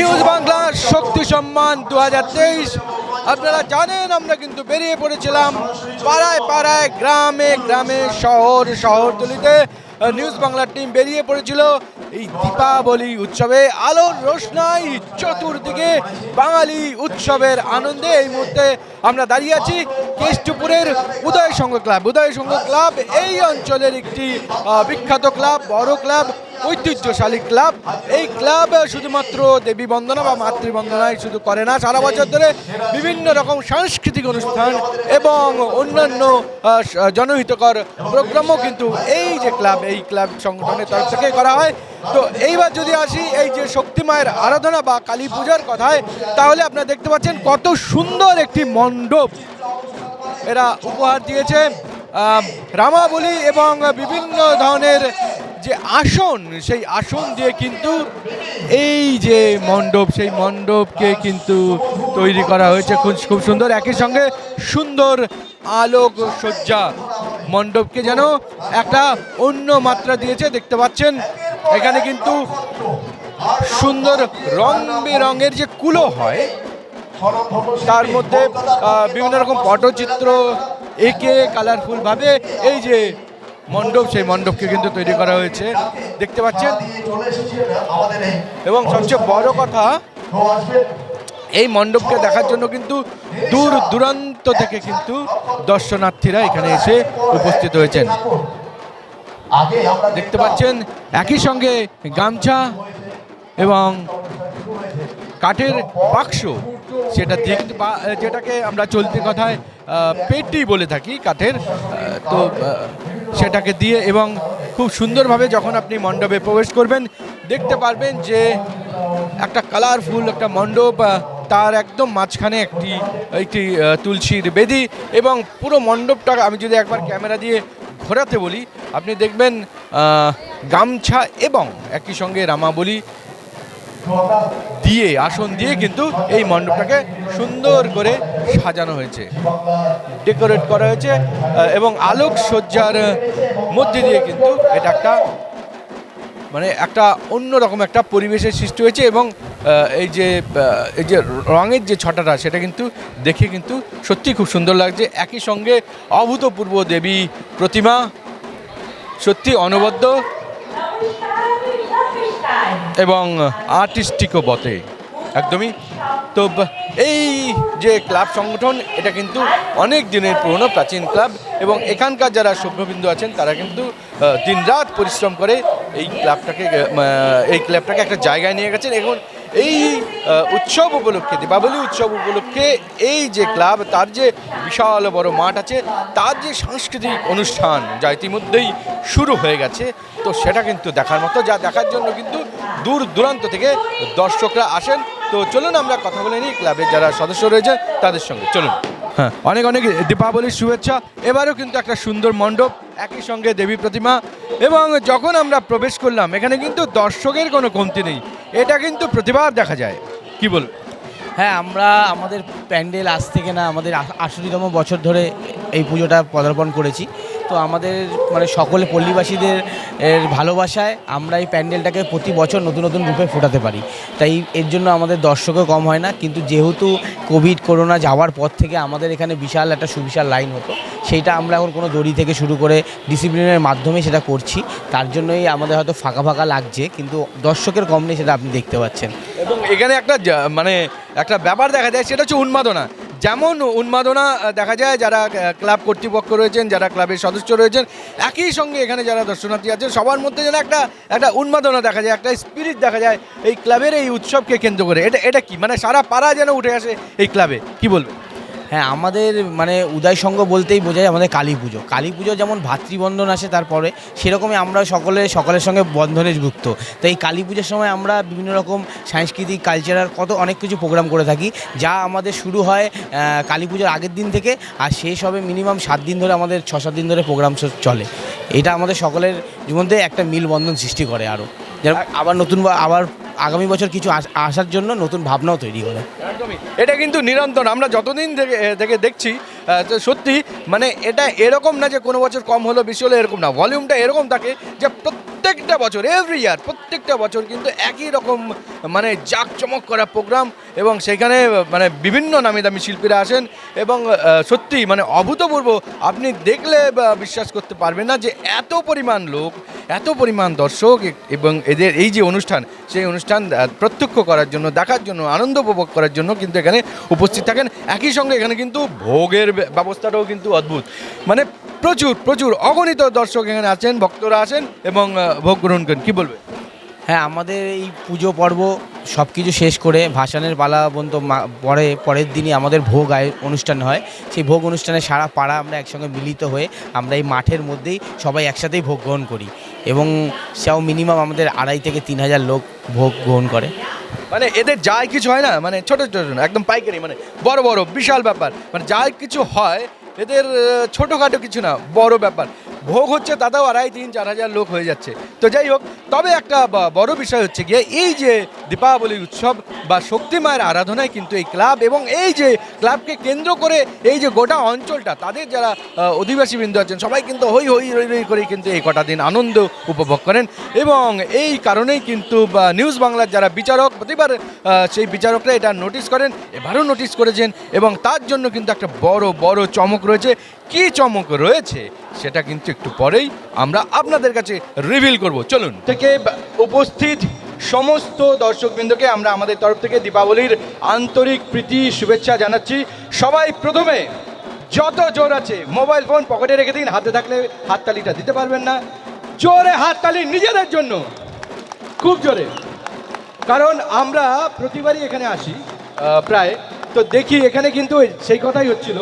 News Bangla শক্তি সম্মান দু হাজার তেইশ। আপনারা জানেন, আমরা কিন্তু বেরিয়ে পড়েছিলাম পাড়ায় পাড়ায়, গ্রামে গ্রামে, শহর, শহরতলিতে। নিউজ বাংলার টিম বেরিয়ে পড়েছিল এই দীপাবলি উৎসবে। আলোর রোশনাই চতুর্দিকে বাঙালি উৎসবের আনন্দে এই মুহূর্তে আমরা দাঁড়িয়ে আছি কেষ্টপুরের উদয় সংঘ ক্লাব। উদয় সংঘ ক্লাব এই অঞ্চলের একটি বিখ্যাত ক্লাব, বড় ক্লাব। ঐতিহ্যশালী ক্লাব। এই ক্লাব শুধুমাত্র দেবী বন্দনা বা মাতৃবন্দনায় শুধু করে না, সারা বছর ধরে বিভিন্ন রকম সাংস্কৃতিক অনুষ্ঠান এবং অন্যান্য জনহিতকর প্রোগ্রামও কিন্তু এই যে ক্লাব, এই ক্লাব সংগঠনের তরফ থেকে করা হয়। তো এইবার যদি আসি, এই যে শক্তি মায়ের আরাধনা বা কালী পূজার কথায়, তাহলে আপনারা দেখতে পাচ্ছেন কত সুন্দর একটি মণ্ডপ। এরা উপহার দিয়েছে রামাবলী এবং বিভিন্ন ধরনের যে আসন, সেই আসন দিয়ে কিন্তু এই যে মণ্ডপ, সেই মণ্ডপকে কিন্তু তৈরি করা হয়েছে। খুব সুন্দর, একই সঙ্গে সুন্দর আলোক সজ্জা। মণ্ডপকে যেন একটা অন্য মাত্রা দিয়েছে, দেখতে পাচ্ছেন। এখানে কিন্তু সুন্দর রং বেরঙের যে কুলো হয়, তার মধ্যে বিভিন্ন রকম পটচিত্র, এঁকে কালারফুল ভাবে এই যে মণ্ডপ, সেই মণ্ডপকে কিন্তু তৈরি করা হয়েছে। দেখতে পাচ্ছেন? এবং সবচেয়ে বড় কথা, এই মণ্ডপকে দেখার জন্য কিন্তু দূর দূরান্ত থেকে কিন্তু দর্শনার্থীরা এখানে এসে উপস্থিত হয়েছেন। দেখতে পাচ্ছেন, একই সঙ্গে গামছা এবং কাঠের বাক্স, সেটা যেটাকে আমরা চলতি কথায় পেটি বলে থাকি, কাঠের তো সেটাকে দিয়ে এবং খুব সুন্দরভাবে যখন আপনি মণ্ডপে প্রবেশ করবেন, দেখতে পারবেন যে একটা কালারফুল একটা মণ্ডপ তার একদম মাঝখানে একটি একটি তুলসীর বেদি এবং পুরো মণ্ডপটা আমি যদি একবার ক্যামেরা দিয়ে ঘোরাতে বলি, আপনি দেখবেন গামছা এবং একই সঙ্গে রামাবলী দিয়ে, আসন দিয়ে কিন্তু এই মণ্ডপটাকে সুন্দর করে সাজানো হয়েছে। ডেকোরেট করা হয়েছে এবং আলোক সজ্জার মধ্যে দিয়ে কিন্তু এটা একটা মানে একটা অন্যরকম একটা পরিবেশের সৃষ্টি হয়েছে এবং এই যে এই যে রঙের যে ছটাটা, সেটা কিন্তু দেখে কিন্তু সত্যি খুব সুন্দর লাগছে। একই সঙ্গে অভূতপূর্ব দেবী প্রতিমা সত্যি অনবদ্য। এবং আর্টিস্টিকও বটে, একদমই। তো এই যে ক্লাব সংগঠন, এটা কিন্তু অনেক দিনের পুরনো প্রাচীন ক্লাব এবং এখানকার যারা শুভ্রবিন্দু আছেন, তারা কিন্তু দিনরাত পরিশ্রম করে এই ক্লাবটাকে এই ক্লাবটাকে একটা জায়গায় নিয়ে গেছেন। এখন এই উৎসব উপলক্ষে, দীপাবলি উৎসব উপলক্ষে এই যে ক্লাব, তার যে বিশাল বড় মাঠ আছে, তার যে সাংস্কৃতিক অনুষ্ঠান, যা ইতিমধ্যেই শুরু হয়ে গেছে, তো সেটা কিন্তু দেখার মতো, যা দেখার জন্য কিন্তু দূর দূরান্ত থেকে দর্শকরা আসেন। তো চলুন আমরা কথা বলে নিই, ক্লাবের যারা সদস্য রয়েছে, তাদের সঙ্গে। চলুন। হ্যাঁ অনেক অনেক দীপাবলির শুভেচ্ছা। এবারও কিন্তু একটা সুন্দর মণ্ডপ একই সঙ্গে দেবী প্রতিমা এবং যখন আমরা প্রবেশ করলাম, এখানে কিন্তু দর্শকের কোনো কমতি নেই। এটা কিন্তু প্রতিবার দেখা যায়। কি বল? হ্যাঁ আমরা আমাদের প্যান্ডেল আজ থেকে না আমাদের আশিতম বছর ধরে এই পুজোটা পদার্পণ করেছি। তো আমাদের মানে সকলে পল্লীবাসীদের, এর ভালোবাসায় আমরা এই প্যান্ডেলটাকে প্রতি বছর নতুন নতুন রূপে ফোটাতে পারি। তাই এর জন্য আমাদের দর্শকও কম হয় না, কিন্তু যেহেতু কোভিড করোনা যাওয়ার পর থেকে আমাদের এখানে বিশাল একটা সুবিশাল লাইন হতো, সেইটা আমরা এখন কোনো দড়ি থেকে শুরু করে ডিসিপ্লিনের মাধ্যমে সেটা করছি। তার জন্যই আমাদের হয়তো ফাঁকা ফাঁকা লাগছে, কিন্তু দর্শকের কম নেই সেটা আপনি দেখতে পাচ্ছেন। এবং এখানে একটা মানে একটা ব্যাপার দেখা যায়, সেটা হচ্ছে উন্মাদনা। যেমন উন্মাদনা দেখা যায় যারা ক্লাব কর্তৃপক্ষ রয়েছেন, যারা ক্লাবের সদস্য রয়েছেন, একই সঙ্গে এখানে যারা দর্শনার্থী আছেন, সবার মধ্যে যেন একটা একটা উন্মাদনা দেখা যায়, একটা স্পিরিট দেখা যায় এই ক্লাবের এই উৎসবকে কেন্দ্র করে। এটা এটা কি? মানে সারা পাড়া যেন উঠে আসে এই ক্লাবে, কি বলবে হ্যাঁ আমাদের মানে উদয় সংঘ বলতেই বোঝায় আমাদের কালী পুজো। কালী পুজো যেমন ভাতৃবন্ধন আসে তারপরে, সেরকমই আমরা সকলে, সকলের সঙ্গে বন্ধনে যুক্ত। তো এই কালী পুজোর সময় আমরা বিভিন্ন রকম সাংস্কৃতিক কালচারাল কত অনেক কিছু প্রোগ্রাম করে থাকি, যা আমাদের শুরু হয় কালী পুজোর আগের দিন থেকে, আর শেষ হবে মিনিমাম সাত দিন ধরে আমাদের ছ, সাত দিন ধরে প্রোগ্রাম চলে। এটা আমাদের সকলের মধ্যে একটা মিলবন্ধন সৃষ্টি করে আরও যেন আবার নতুন বা- আবার আগামী বছর কিছু আস- আসার জন্য নতুন ভাবনাও তৈরি হবে এটা কিন্তু নিরন্তর, আমরা যতদিন থেকে থেকে দেখছি সত্যি মানে এটা এরকম না যে কোনো বছর কম হলো, বেশি হলো, এরকম না। ভলিউমটা এরকম থাকে যে প্রত্যেকটা বছর এভরি ইয়ার প্রত্যেকটা বছর কিন্তু একই রকম মানে জাঁকজমক করা প্রোগ্রাম এবং সেখানে মানে বিভিন্ন নামি দামি শিল্পীরা আসেন এবং সত্যি মানে অভূতপূর্ব। আপনি দেখলে বিশ্বাস করতে পারবেন না যে এত পরিমাণ লোক, এত পরিমাণ দর্শক এবং এদের এই যে অনুষ্ঠান, সেই অনুষ্ঠান প্রত্যক্ষ করার জন্য, দেখার জন্য, আনন্দ উপভোগ করার জন্য কিন্তু এখানে উপস্থিত থাকেন। একই সঙ্গে এখানে কিন্তু ভোগের ব্যবস্থাটাও কিন্তু অদ্ভুত। মানে প্রচুর প্রচুর অগণিত দর্শক এখানে আছেন ভক্তরা আছেন এবং ভোগ গ্রহণ করেন। কী বলবে? হ্যাঁ আমাদের এই পুজো পর্ব সব কিছু শেষ করে ভাসানের পালা পর্যন্ত পরে পরের দিনই আমাদের ভোগ আয় অনুষ্ঠান হয়। সেই ভোগ অনুষ্ঠানে সারা পাড়া আমরা একসঙ্গে মিলিত হয়ে আমরা এই মাঠের মধ্যেই সবাই একসাথেই ভোগ গ্রহণ করি এবং সেও মিনিমাম আমাদের আড়াই থেকে তিন হাজার লোক ভোগ গ্রহণ করে। মানে এদের যাই কিছু হয় না? মানে ছোট ছোট একদম পাইকারি মানে বড় বড় বিশাল ব্যাপার। মানে যাই কিছু হয় এদের ছোটোখাটো কিছু না বড় ব্যাপার। ভোগ হচ্ছে তাতেও আড়াই তিন চার হাজার লোক হয়ে যাচ্ছে। তো যাই হোক তবে একটা বড় বিষয় হচ্ছে গিয়ে এই যে দীপাবলি উৎসব বা শক্তি মায়ের আরাধনায় কিন্তু এই ক্লাব এবং এই যে ক্লাবকে কেন্দ্র করে এই যে গোটা অঞ্চলটা তাদের যারা আহ, অধিবাসী বিন্দু আছেন সবাই কিন্তু হই হই রই রই করে কিন্তু এই কটা দিন আনন্দ উপভোগ করেন এবং এই কারণেই কিন্তু নিউজ বাংলার যারা বিচারক প্রতিবার সেই বিচারকরা এটা নোটিশ করেন এবারও নোটিশ করেছেন এবং তার জন্য কিন্তু একটা বড় বড় চমক রয়েছে। কি চমক রয়েছে? সেটা কিন্তু একটু পরেই আমরা আপনাদের কাছে রিভিল করব। চলুন। থেকে উপস্থিত সমস্ত দর্শকবৃন্দকে আমরা আমাদের তরফ থেকে দীপাবলির আন্তরিক প্রীতি, শুভেচ্ছা জানাচ্ছি। সবাই প্রথমে যত জোর আছে মোবাইল ফোন পকেটে রেখে দিন, হাতে থাকলে হাততালিটা দিতে পারবেন না। জোরে হাততালি নিজেদের জন্য, খুব জোরে। কারণ আমরা প্রতিবারই এখানে আসি প্রায়। তো দেখি এখানে কিন্তু সেই কথাই হচ্ছিল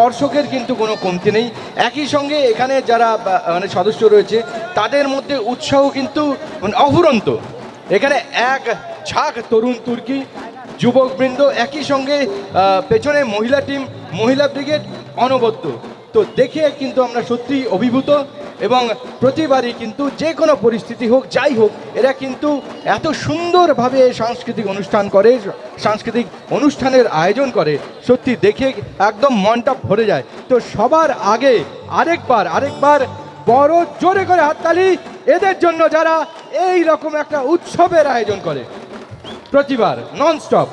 দর্শকের কিন্তু কোনো কমতি নেই। একই সঙ্গে এখানে যারা মানে সদস্য রয়েছে, তাদের মধ্যে উৎসাহ কিন্তু মানে অফুরন্ত। এখানে এক ঝাঁক তরুণ তুর্কি, যুবকবৃন্দ একই সঙ্গে পেছনে মহিলা টিম, মহিলা ব্রিগেড অনবদ্য। তো দেখে কিন্তু আমরা সত্যিই অভিভূত। এবং প্রতিবারই কিন্তু যে কোনো পরিস্থিতি হোক, যাই হোক, এরা কিন্তু এত সুন্দরভাবে সাংস্কৃতিক অনুষ্ঠান করে, সাংস্কৃতিক অনুষ্ঠানের আয়োজন করে, সত্যি দেখে একদম মনটা ভরে যায়। তো সবার আগে আরেকবার আরেকবার বড় জোরে করে হাততালি, এদের জন্য যারা এই রকম একটা উৎসবের আয়োজন করে, প্রতিবার ননস্টপ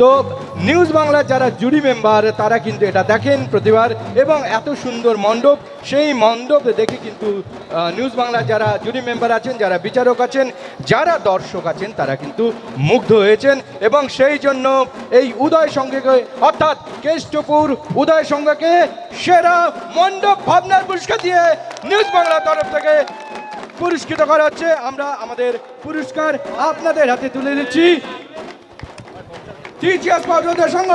তো নিউজ বাংলার যারা জুরি মেম্বার, তারা কিন্তু এটা দেখেন প্রতিবার এবং এত সুন্দর মণ্ডপ। সেই মণ্ডপ দেখে কিন্তু নিউজ বাংলার যারা জুরি মেম্বার আছেন, যারা বিচারক আছেন, যারা দর্শক আছেন, তারা কিন্তু মুগ্ধ হয়েছেন এবং সেই জন্য এই উদয় সঙ্গেকে অর্থাৎ কেষ্টপুর উদয় সঙ্গকে সেরা মণ্ডপ ভাবনার পুরস্কার দিয়ে নিউজ বাংলার তরফ থেকে পুরস্কৃত করা হচ্ছে। আমরা আমাদের পুরস্কার আপনাদের হাতে তুলে দিচ্ছি। Three cheers for Uday Sangha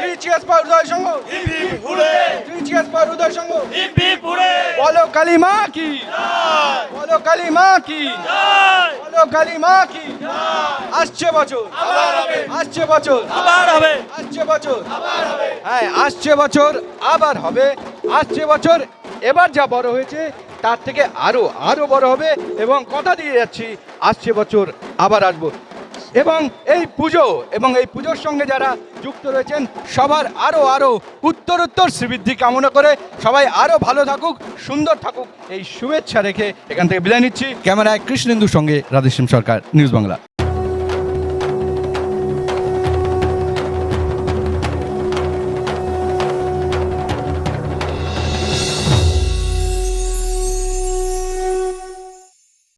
Three cheers for Uday Sangha Three cheers for উদয় সংঘ বলো কালী মা কি বলো কালী মা কি বলো কালী মা কি আসছে বছর আবার হবে আসছে বছর আবার হবে আসছে বছর আবার হ্যাঁ আসছে বছর আবার হবে। আসছে বছর এবার যা বড় হয়েছে তার থেকে আরও আরও বড় হবে। এবং কথা দিয়ে যাচ্ছি আসছে বছর আবার আসব। এবং এই পুজো এবং এই পুজোর সঙ্গে যারা যুক্ত রয়েছেন, সবার আরও আরও উত্তরোত্তর শ্রীবৃদ্ধি কামনা করে সবাই আরও ভালো থাকুক, সুন্দর থাকুক। এই শুভেচ্ছা রেখে এখান থেকে বিদায় নিচ্ছি। ক্যামেরায় কৃষ্ণেন্দুর সঙ্গে রাধেশ্যাম সরকার, নিউজ বাংলা।